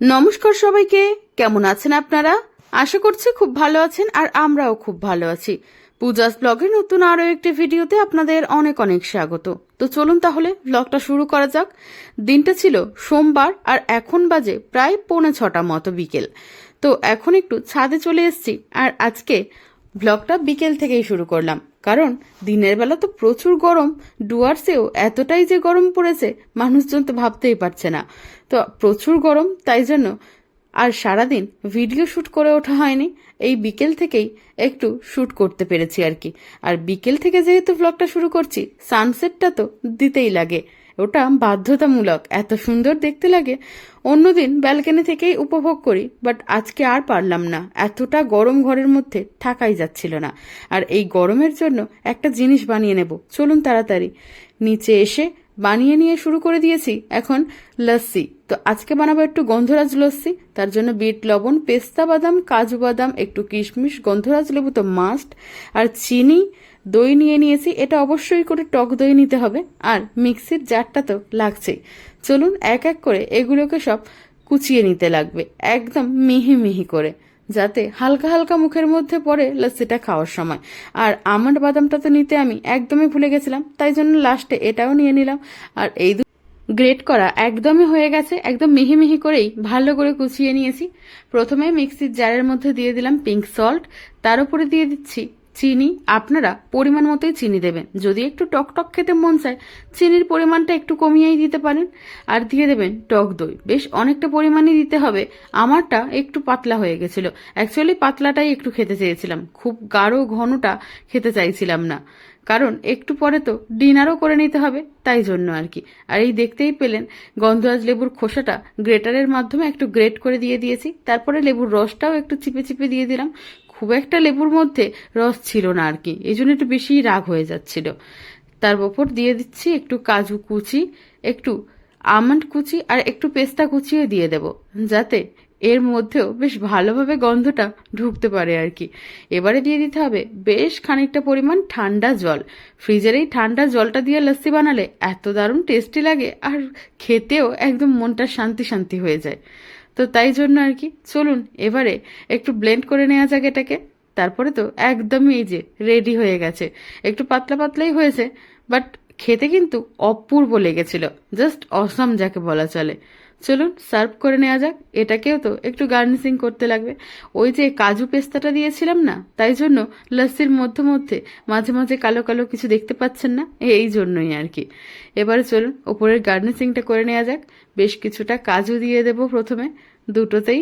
নমস্কার সবাইকে। কেমন আছেন আপনারা? আশা করছি খুব ভালো আছেন আর আমরাও খুব ভালো আছি। পূজাস ব্লগের নতুন আরও একটি ভিডিওতে আপনাদের অনেক অনেক স্বাগত। তো চলুন তাহলে ব্লগটা শুরু করা যাক। দিনটা ছিল সোমবার আর এখন বাজে প্রায় পৌনে ছটা মতো বিকেল। তো এখন একটু ছাদে চলে এসেছি আর আজকে ব্লগটা বিকেল থেকেই শুরু করলাম। কারণ দিনের বেলা তো প্রচুর গরম ডুয়ার্সেও এতটাই যে গরম পড়েছে, মানুষজন তো ভাবতেই পারছে না। তো প্রচুর গরম, তাই জন্য আর সারাদিন ভিডিও শ্যুট করে ওঠা হয়নি, এই বিকেল থেকেই একটু শ্যুট করতে পেরেছি আর কি। আর বিকেল থেকে যেহেতু ব্লগটা শুরু করছি সানসেটটা তো দিতেই লাগে। ওটা বাধ্যতামূলক। এত সুন্দর দেখতে লাগে। অন্যদিন ব্যালকানি থেকেই উপভোগ করি, বাট আজকে আর পারলাম না। এতটা গরম ঘরের মধ্যে থাকাই যাচ্ছিল না। আর এই গরমের জন্য একটা জিনিস বানিয়ে নেব। চলুন তাড়াতাড়ি। নিচে এসে বানিয়ে নিয়ে শুরু করে দিয়েছি এখন লস্যি। তো আজকে বানাবো একটু গন্ধরাজ লস্যি, তার জন্য বিট, লবণ, পেস্তা, বাদাম, কাজু বাদাম, একটু কিশমিশ, গন্ধরাজ লেবু তো মাস্ট আর চিনি, দই নিয়ে নিয়েছি, এটা অবশ্যই করে টক দই নিতে হবে, আর মিক্সির জারটা তো লাগছেই। চলুন এক এক করে এগুলোকে সব কুচিয়ে নিতে লাগবে, একদম মিহি মিহি করে। যাতে হালকা হালকা মুখের মধ্যে পড়ে লস্যিটা খাওয়ার সময়। আর আমন্ড বাদামটা তো নিতে আমি একদমই ভুলে গেছিলাম, তাই জন্য লাস্টে এটাও নিয়ে নিলাম। আর এই গ্রেট করা একদমই হয়ে গেছে, একদম মিহি মিহি করেই ভালো করে কুচিয়ে নিয়েছি। প্রথমে মিক্সির জারের মধ্যে দিয়ে দিলাম পিঙ্ক সল্ট তার উপরে দিয়ে দিচ্ছি চিনি আপনারা পরিমাণ মতোই চিনি দেবেন। যদি একটু টক টক খেতে মন চায়, চিনির পরিমাণটা একটু কমিয়েই দিতে পারেন। আর দিয়ে দেবেন টক দই। বেশ অনেকটা পরিমাণই দিতে হবে। আমারটা একটু পাতলা হয়ে গেছিল। অ্যাকচুয়ালি পাতলাটাই একটু খেতে চেয়েছিলাম। খুব গাঢ় ঘনটা খেতে চাইছিলাম না। কারণ একটু পরে তো ডিনারও করে নিতে হবে, তাই জন্য আর কি। আর এই দেখতেই পেলেন গন্ধরাজ লেবুর খোসাটা গ্রেটারের মাধ্যমে একটু গ্রেট করে দিয়ে দিয়েছি। তারপরে লেবুর রসটাও একটু চিপে চিপে দিয়ে দিলাম। খুব একটা লেবুর মধ্যে রস ছিল না আর কি। এই জন্য একটু বেশি রাগ হয়ে যাচ্ছিল। তার ওপর দিয়ে দিচ্ছি একটু কাজু কুচি, একটু আমন্ড কুচি আর একটু পেস্তা কুচিও দিয়ে দেব, যাতে এর মধ্যেও বেশ ভালোভাবে গন্ধটা ঢুকতে পারে আর কি। এবারে দিয়ে দিতে হবে বেশ খানিকটা পরিমাণ ঠান্ডা জল। ফ্রিজের এই ঠান্ডা জলটা দিয়ে লস্যি বানালে এত দারুণ টেস্টি লাগে আর খেতেও একদম মনটা শান্তি শান্তি হয়ে যায়। তো তাই জন্য আর কি। চলুন, এবারে একটু ব্লেন্ড করে নেওয়া যাক এটাকে। তারপরে তো একদমই এই যে রেডি হয়ে গেছে। একটু পাতলা পাতলাই হয়েছে বাট খেতে কিন্তু অপূর্ব লেগেছিল। জাস্ট অসম যাকে বলা চলে। চলুন, সার্ভ করে নেওয়া যাক। এটাকেও তো একটু গার্নিশিং করতে লাগবে। ওই যে কাজু পেস্তাটা দিয়েছিলাম না, তাই জন্য লস্যির মধ্যে মধ্যে মাঝে মাঝে কালো কালো কিছু দেখতে পাচ্ছেন না, এই জন্যই আর কি। এবারে চলুন, ওপরের গার্নিশিংটা করে নেওয়া যাক। বেশ কিছুটা কাজু দিয়ে দেব প্রথমে। দুটোতেই।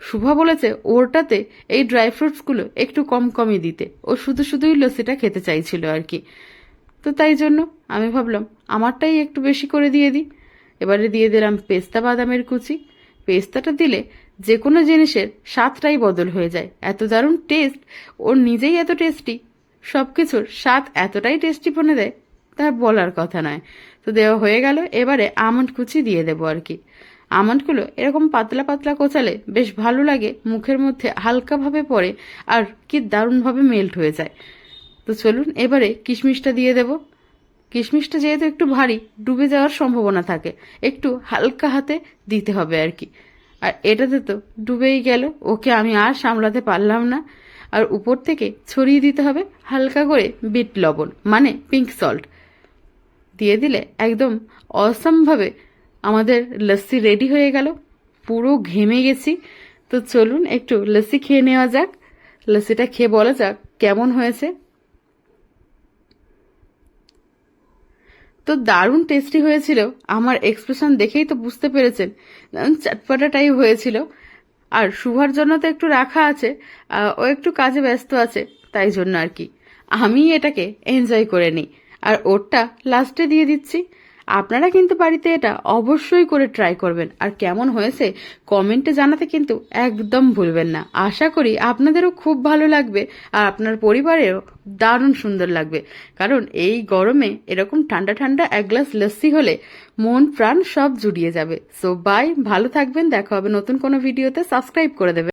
শুভা বলেছে, ওরটাতে এই ড্রাই ফ্রুটসগুলো একটু কম কমই দিতে। ও শুধু শুধুই লস্যিটা খেতে চাইছিল আর কি। তো তাই জন্য আমি ভাবলাম, আমারটাই একটু বেশি করে দিয়ে দিই। এবারে দিয়ে দিলাম পেস্তা বাদামের কুচি। পেস্তাটা দিলে যে কোনো জিনিসের স্বাদটাই বদল হয়ে যায়। এত দারুণ টেস্ট ওর নিজেই এত টেস্টি সব কিছুর স্বাদ এতটাই টেস্টি বনে দেয়, তা বলার কথা নয়। তো দেওয়া হয়ে গেল, এবারে আমন্ড কুচি দিয়ে দেবো আর কি। আমন্ডগুলো এরকম পাতলা পাতলা কোচালে বেশ ভালো লাগে, মুখের মধ্যে হালকাভাবে পড়ে আর কি দারুণভাবে মেল্ট হয়ে যায়। তো চলুন, এবারে কিশমিশটা দিয়ে দেব। কিশমিশটা যেহেতু একটু ভারী, ডুবে যাওয়ার সম্ভাবনা থাকে। একটু হালকা হাতে দিতে হবে আর কি। আর এটাতে তো ডুবেই গেল, ওকে আমি আর সামলাতে পারলাম না। আর উপর থেকে ছড়িয়ে দিতে হবে হালকা করে বিট লবণ মানে পিঙ্ক সল্ট দিয়ে দিলে একদম অসমভাবে আমাদের লস্যি রেডি হয়ে গেল। পুরো ঘেমে গেছি। তো চলুন, একটু লস্যি খেয়ে নেওয়া যাক। লস্যিটা খেয়ে বলা যাক কেমন হয়েছে। তো দারুণ টেস্টি হয়েছিল। আমার এক্সপ্রেশন দেখেই তো বুঝতে পেরেছেন। চটপটাটাই হয়েছিল। আর শুভার জন্য তো একটু রাখা আছে। ও একটু কাজে ব্যস্ত আছে, তাই জন্য আর কি। আমি এটাকে এনজয় করে নিই। আর ওরটা লাস্টে দিয়ে দিচ্ছি। আপনারা কিন্তু বাড়িতে এটা অবশ্যই করে ট্রাই করবেন। আর কেমন হয়েছে কমেন্টে জানাতে কিন্তু একদম ভুলবেন না। আশা করি আপনাদেরও খুব ভালো লাগবে আর আপনার পরিবারেরও দারুণ সুন্দর লাগবে। কারণ এই গরমে এরকম ঠান্ডা ঠান্ডা এক গ্লাস লস্যি হলে মন প্রাণ সব জুড়িয়ে যাবে। সো বাই ভালো থাকবেন, দেখা হবে নতুন কোনো ভিডিওতে সাবস্ক্রাইব করে দেবেন।